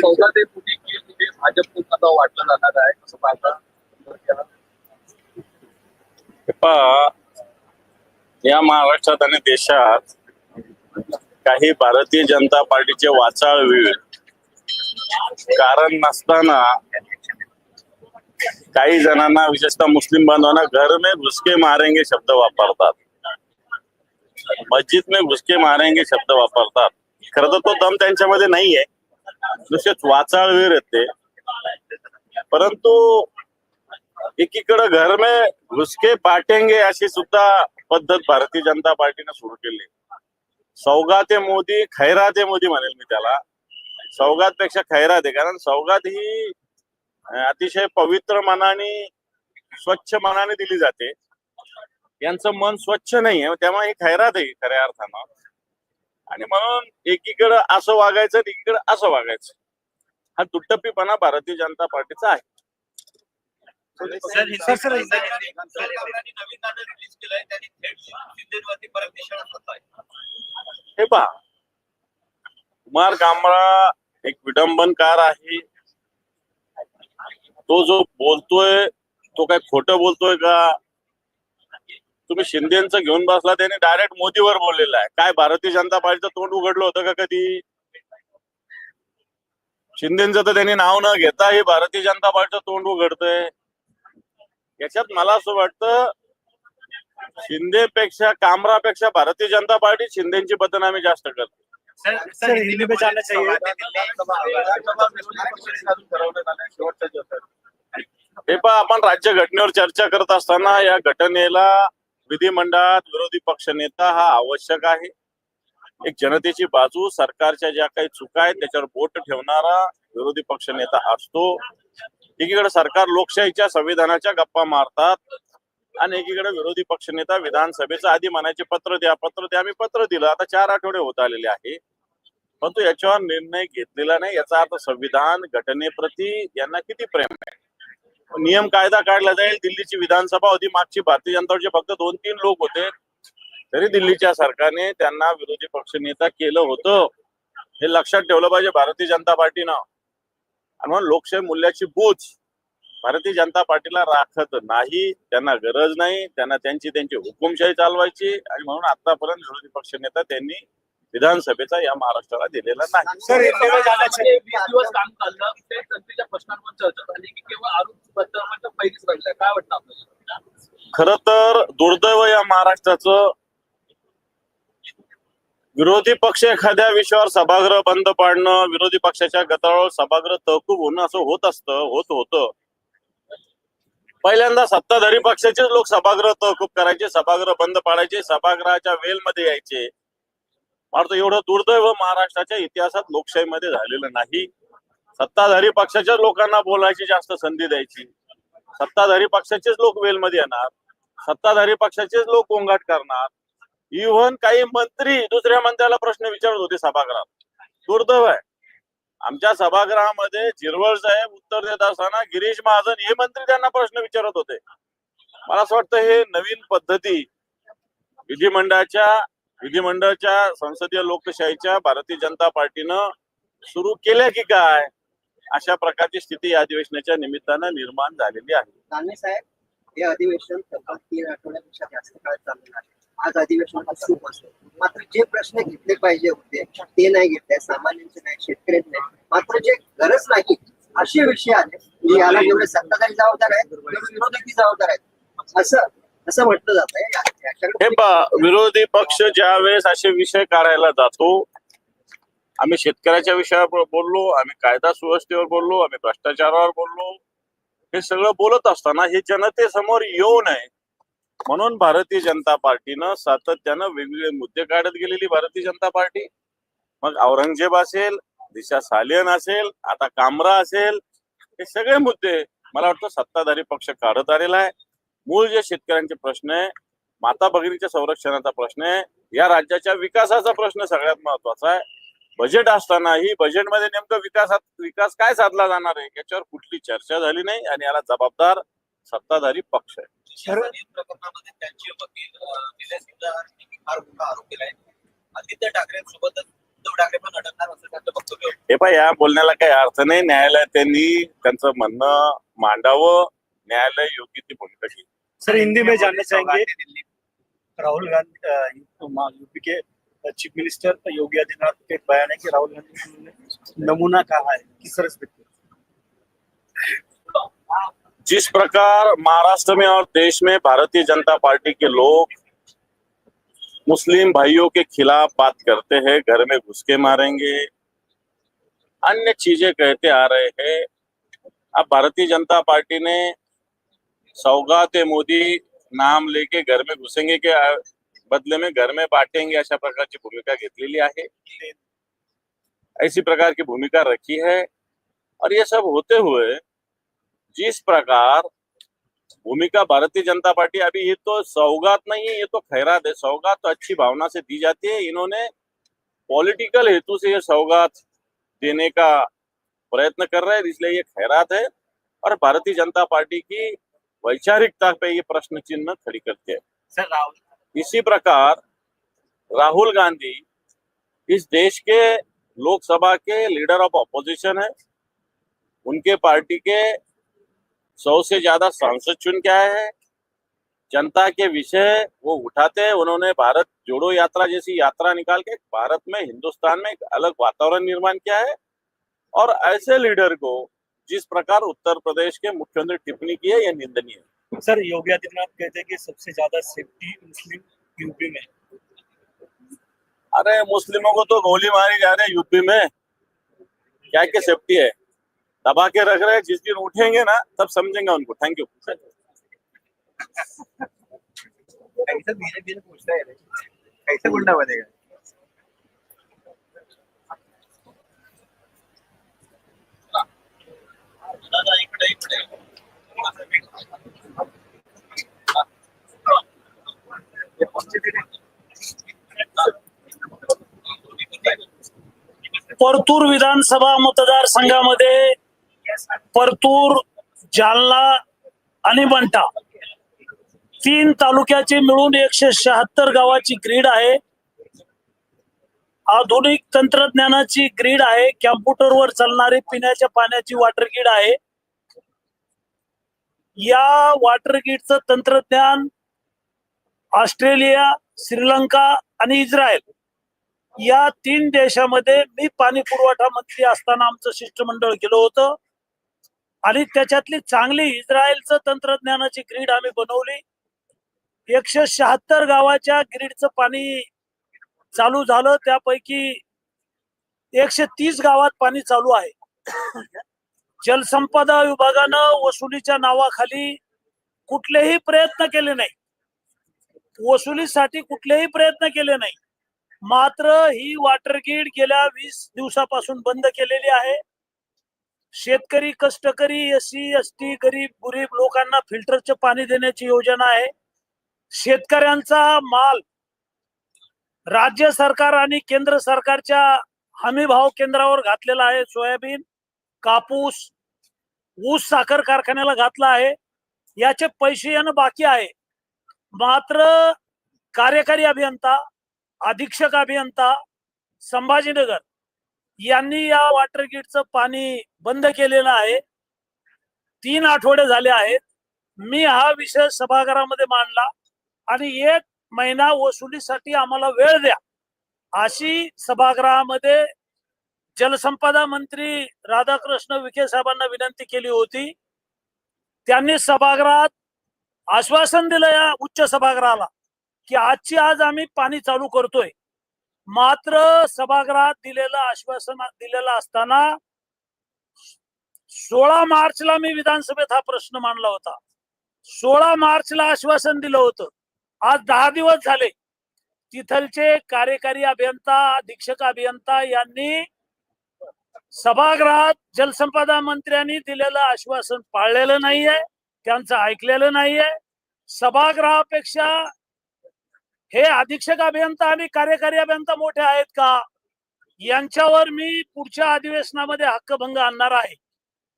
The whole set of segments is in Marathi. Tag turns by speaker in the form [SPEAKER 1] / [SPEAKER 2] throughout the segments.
[SPEAKER 1] चौदा ते आता वाटलं जाणार आहे. कसं पाहता
[SPEAKER 2] पहा या महाराष्ट्रात आणि देशात काही भारतीय जनता पार्टीचे वाचाळवीर कारण नसताना काही जणांना विशेषतः मुस्लिम बांधवांना घर में घुसके मारेंगे शब्द वापरतात. मस्जिद में घुसके मारेंगे शब्द वापरतात. खरं तर तो दम त्यांच्यामध्ये नाहीये. नुसतेच वाचाळवीर वेळ येते. परंतु एकीकडे घर में घुसके पाटेंगे अशी सुद्धा पद्धत भारतीय जनता पार्टीने सुरू केली. सौगाते मोदी खैराते मोदी म्हणेल मी त्याला. सौगात पेक्षा खैरात आहे कारण सौगात ही अतिशय पवित्र मनाने स्वच्छ मनाने दिली जाते. यांचं मन स्वच्छ नाही आहे त्यामुळे ही खैरात आहे खऱ्या अर्थानं. आणि म्हणून एकीकडे असं वागायचं आणि एकीकडे असं वागायचं हा दुट्टप्पीपणा भारतीय जनता पार्टीचा आहे हे पहा कुमार कांबळा एक विडंबनकार आहे तो जो बोलतोय तो काय खोटं बोलतोय का तुम्ही शिंदेचं घेऊन बसला त्याने डायरेक्ट मोदीवर बोललेला आहे. काय भारतीय जनता पार्टीचं तोंड उघडलं होतं का कधी? शिंदेचं तर त्यांनी नाव न घेता हे भारतीय जनता पार्टीचं तोंड उघडतंय. याच्यात मला असं वाटतं शिंदेपेक्षा कामरापेक्षा भारतीय जनता पार्टी शिंदेची बदनामी जास्त करते. हे पहा आपण राज्य घटनेवर चर्चा करत असताना या घटनेला विधिमंडळात विरोधी पक्षनेता हा आवश्यक आहे. एक जनतेची बाजू सरकारच्या ज्या काही चुका आहेत त्याच्यावर बोट ठेवणारा विरोधी पक्षनेता असतो. एकीकडे सरकार लोकशाहीच्या संविधानाच्या गप्पा मारतात आणि एकीकडे विरोधी पक्षनेता विधानसभेचं आधी म्हणायचे पत्र द्या पत्र द्या आम्ही पत्र दिलं. आता चार आठवडे होत आलेले आहे. परंतु याच्यावर निर्णय घेतलेला नाही. याचा अर्थ संविधान घटनेप्रती यांना किती प्रेम आहे? नियम कायदा काढला जाईल दिल्लीची विधानसभा होती मागची भारतीय जनता पार्टीचे फक्त दोन तीन लोक होते. तरी दिल्लीच्या सरकारने त्यांना विरोधी पक्ष नेता केलं होतं. हे लक्षात ठेवलं पाहिजे भारतीय जनता पार्टीनं. आणि म्हणून लोकशाही मूल्याची बूच भारतीय जनता पार्टीला राखत नाही त्यांना गरज नाही त्यांना त्यांची त्यांची हुकुमशाही चालवायची. आणि म्हणून आतापर्यंत विरोधी पक्ष नेता त्यांनी विधानसभेचा या महाराष्ट्राला दिलेला नाही.
[SPEAKER 3] सर
[SPEAKER 1] दिवस काम चाललं प्रश्नांवर चर्चा झाली की केवळ आरोप पहिलीच काय वाटतं आपल्याला?
[SPEAKER 2] खर तर दुर्दैव या महाराष्ट्राचं विरोधी पक्ष एखाद्या विषयावर सभागृह बंद पाडणं विरोधी पक्षाच्या गतावर सभागृह तहकूब होणं असं होत असतं होत होतं. पहिल्यांदा सत्ताधारी पक्षाचेच लोक सभागृह तहकूब करायचे सभागृह बंद पाडायचे सभागृहाच्या वेलमध्ये यायचे. मात्र एवढं दुर्दैव महाराष्ट्राच्या इतिहासात लोकशाहीमध्ये झालेलं नाही. सत्ताधारी पक्षाच्याच लोकांना बोलायची जास्त संधी द्यायची. सत्ताधारी पक्षाचेच लोक वेलमध्ये येणार. सत्ताधारी पक्षाचेच लोक गोंगाट करणार. इव्हन काही मंत्री दुसऱ्या मंत्र्याला प्रश्न विचारत होते सभागृहात. दुर्दैव आहे. आमच्या सभागृहामध्ये झिरवळ साहेब उत्तर देत असताना गिरीश महाजन हे मंत्री त्यांना प्रश्न विचारत होते. मला असं वाटतं हे नवीन पद्धती विधिमंडळाच्या विधिमंडळाच्या संसदीय लोकशाहीच्या भारतीय जनता पार्टीनं सुरू केल्या की काय? अशा प्रकारची स्थिती या अधिवेशनाच्या निमित्तानं निर्माण झालेली आहे.
[SPEAKER 4] दानवे साहेब हे अधिवेशन तीन आठवड्यापेक्षा जास्त काळ चाललेलं आहे. आज अधिवेशनाचा सुरू असतो. मात्र जे प्रश्न घेतले पाहिजे होते ते नाही घेतले. सामान्यांचे नाही शेतकऱ्यांचे नाही. मात्र जे गरज नाही असे विषय आले. याला जेवढे सत्ताधारी जबाबदार आहेत तेवढे विरोधकही जबाबदार आहेत. असं असं म्हटलं जात
[SPEAKER 2] हे पहा विरोधी पक्ष ज्या वेळेस असे विषय काढायला जातो आम्ही शेतकऱ्याच्या विषयावर बोललो आम्ही कायदा सुव्यवस्थेवर बोललो आम्ही भ्रष्टाचारावर बोललो. हे सगळं बोलत असताना हे जनतेसमोर येऊ नये. म्हणून भारतीय जनता पार्टीनं सातत्यानं वेगवेगळे मुद्दे काढत गेलेली भारतीय जनता पार्टी. मग औरंगजेब असेल दिशा सालियन असेल आता कामरा असेल हे सगळे मुद्दे मला वाटतं सत्ताधारी पक्ष काढत आलेला आहे. मूळ जे शेतकऱ्यांचे प्रश्न आहे माता भगिनीच्या संरक्षणाचा प्रश्न आहे या राज्याच्या विकासाचा प्रश्न सगळ्यात महत्त्वाचा आहे. बजेट असतानाही बजेटमध्ये नेमकं विकासात विकास काय साधला जाणार आहे याच्यावर कुठली चर्चा झाली नाही आणि याला जबाबदार सत्ताधारी पक्ष आहे.
[SPEAKER 5] प्रकरणामध्ये त्यांचे वकील आदित्य ठाकरेंसोबतच.
[SPEAKER 2] हे पाय या बोलण्याला काही अर्थ नाही. न्यायालयात त्यांनी त्यांचं म्हणणं मांडावं. न्यायालय योग्य ती भूमिका घेईल.
[SPEAKER 3] सर हिंदी में जानना चाहेंगे राहुल गांधी यूपी के चीफ मिनिस्टर योगी आदित्यनाथ का बयान है कि राहुल गांधी ने नमूना कहा है। किस तरह से
[SPEAKER 2] जिस प्रकार महाराष्ट्र में और देश में भारतीय जनता पार्टी के लोग मुस्लिम भाइयों के खिलाफ बात करते हैं घर में घुस के मारेंगे अन्य चीज़ें कहते आ रहे हैं अब भारतीय जनता पार्टी ने सौगात मोदी नाम लेके घर में घुसेंगे के बदले में घर में बांटेंगे? अशा प्रकारची भूमिका घेतलेली आहे. ऐसी प्रकार की भूमिका रखी है. और ये सब होते हुए जिस प्रकार भूमिका भारतीय जनता पार्टी अभी ये तो सौगात नहीं है, ये तो खैरात है. सौगात तो अच्छी भावना से दी जाती है. इन्होंने पॉलिटिकल हेतु से ये सौगात देने का प्रयत्न कर रहे हैं, इसलिए ये खैरात है. और भारतीय जनता पार्टी की वैचारिकता पे ये प्रश्न चिन्ह खड़ी करते हैं।
[SPEAKER 5] सर राहुल
[SPEAKER 2] इसी प्रकार राहुल गांधी इस देश के लोकसभा के लीडर ऑफ़ ऑपोजिशन है। उनके पार्टी के सौ से ज़्यादा सांसद चुन के आए हैं। जनता के विषय वो उठाते हैं। उन्होंने भारत जोड़ो यात्रा जैसी यात्रा निकाल के भारत में हिंदुस्तान में एक अलग वातावरण निर्माण किया है। और ऐसे लीडर को जिस प्रकार उत्तर प्रदेश के मुख्यमंत्री टिप्पणी की है यह निंदनीय है।
[SPEAKER 3] सर योगी आदित्यनाथ कहते हैं कि सबसे ज़्यादा सेफ्टी मुस्लिम यूपी में
[SPEAKER 2] अरे मुस्लिमों को तो गोली मारी जा रही है यूपी में। क्या क्या सेफ्टी है? दबा के रख रहे हैं जिस दिन उठेंगे ना तब समझेंगे उनको। थैंक यू
[SPEAKER 5] कैसे बीजेपी ने पूछता है कैसे गुंडा बनेगा
[SPEAKER 6] परतूर विधानसभा मतदारसंघामध्ये परतूर जालना आणि बंटा तीन तालुक्याचे मिळून एकशे शहात्तर गावाची ग्रीड आहे. आधुनिक तंत्रज्ञानाची ग्रीड आहे. कॅम्प्युटरवर चालणारी पिण्याच्या पाण्याची वॉटर ग्रीड आहे. या वॉटर गेटचं तंत्रज्ञान ऑस्ट्रेलिया श्रीलंका आणि इस्रायल या तीन देशामध्ये मी पाणी पुरवठा मंत्री असताना आमचं शिष्टमंडळ गेलो होतं. आणि त्याच्यातली चांगली इस्रायलचं तंत्रज्ञानाची ग्रीड आम्ही बनवली. एकशे शहात्तर गावाच्या ग्रीडचं पाणी चालू झालं. त्यापैकी एकशे तीस गावात पाणी चालू आहे. जलसंपदा विभागानं वसुलीच्या नावाखाली कुठलेही प्रयत्न केले नाही. वसुलीसाठी कुठलेही प्रयत्न केले नाही. मात्र ही वॉटर ग्रीड गेल्या वीस दिवसापासून बंद केलेली आहे. शेतकरी कष्टकरी एस सी एस टी गरीब गुरीब लोकांना फिल्टरचे पाणी देण्याची योजना आहे. शेतकऱ्यांचा माल राज्य सरकार आणि केंद्र सरकारच्या हमी भाव केंद्रावर घातलेला आहे सोयाबीन. कापूस ऊस साखर कारखान्याला घातला आहे. याचे पैसे येणं बाकी आहे. मात्र कार्यकारी अभियंता अधीक्षक अभियंता संभाजीनगर यांनी या वॉटर गेटचं पाणी बंद केलेलं आहे. तीन आठवडे झाले आहेत. मी हा विषय सभागृहामध्ये मांडला आणि एक महिना वसुलीसाठी आम्हाला वेळ द्या. अशी सभागृहामध्ये जलसंपदा मंत्री राधाकृष्ण विखे साहेबांना विनंती केली होती. त्यांनी सभागृहात आश्वासन दिलं या उच्च सभागृहाला की आजची आज आम्ही पाणी चालू करतोय. मात्र सभागृहात दिलेलं आश्वासन दिलेलं असताना सोळा मार्चला मी विधानसभेत हा प्रश्न मांडला होता. सोळा मार्चला आश्वासन दिलं होतं. आज दहा दिवस झाले. तिथलचे कार्यकारी अभियंता अधीक्षक अभियंता यांनी सभागृहात जलसंपदा मंत्र्यांनी दिलेलं आश्वासन पाळलेलं नाहीये त्यांचं ऐकलेलं नाहीये. सभागृहापेक्षा हे अधीक्षक अभियंता आणि कार्यकारी अभियंता मोठे आहेत का? यांच्यावर मी पुढच्या अधिवेशनामध्ये हक्कभंग आणणार आहे.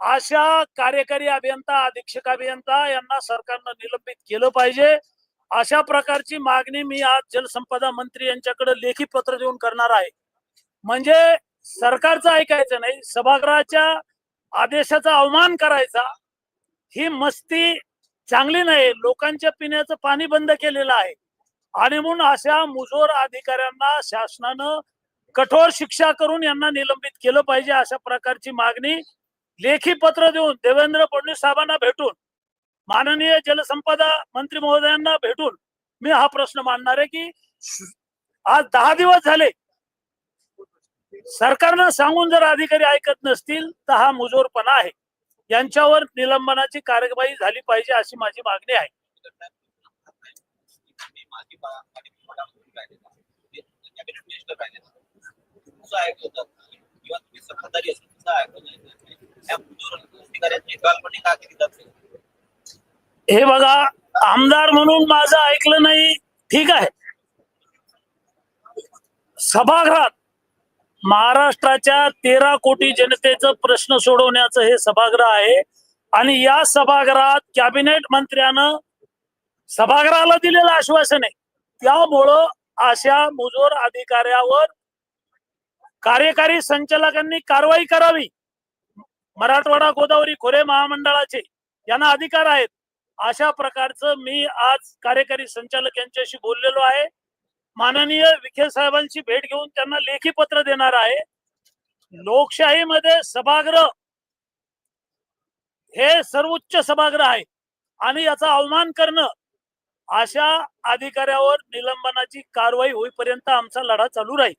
[SPEAKER 6] अशा कार्यकारी अभियंता अधीक्षक अभियंता यांना सरकारनं निलंबित केलं पाहिजे. अशा प्रकारची मागणी मी आज जलसंपदा मंत्री यांच्याकडे लेखी पत्र देऊन करणार आहे. म्हणजे सरकारचं ऐकायचं नाही सभागृहाच्या आदेशाचा अवमान करायचा ही मस्ती चांगली नाही. लोकांच्या पिण्याचं पाणी बंद केलेलं आहे. आणि म्हणून अशा मुजोर अधिकाऱ्यांना शासनानं कठोर शिक्षा करून यांना निलंबित केलं पाहिजे अशा प्रकारची मागणी लेखी पत्र देऊन देवेंद्र फडणवीस साहेबांना भेटून माननीय जलसंपदा मंत्री महोदयांना भेटून मी हा प्रश्न मांडणार आहे की आज दहा दिवस झाले सरकारनं सांगून जर अधिकारी ऐकत नसतील तर हा मुजोरपणा आहे. यांच्यावर निलंबनाची कार्यवाही झाली पाहिजे अशी माझी मागणी आहे. हे बघा आमदार म्हणून माझं ऐकलं नाही ठीक आहे. सभागृहात महाराष्ट्राच्या तेरा कोटी जनतेचं प्रश्न सोडवण्याचं हे सभागृह आहे. आणि या सभागृहात कॅबिनेट मंत्र्यानं सभागृहाला दिलेलं आश्वासन आहे. त्यामुळं अशा मुजोर अधिकाऱ्यावर कार्यकारी संचालकांनी कारवाई करावी. मराठवाडा गोदावरी खोरे महामंडळाचे यांना अधिकार आहेत. अशा प्रकारचं मी आज कार्यकारी संचालक यांच्याशी बोललेलो आहे. माननीय विखे साहेबांची भेट घेऊन त्यांना लेखी पत्र देणार आहे. लोकशाहीमध्ये सभागृह हे सर्वोच्च सभागृह आहे. आणि याचा अवमान करणं अशा अधिकाऱ्यावर निलंबनाची कारवाई होईपर्यंत आमचा लढा चालू राहील.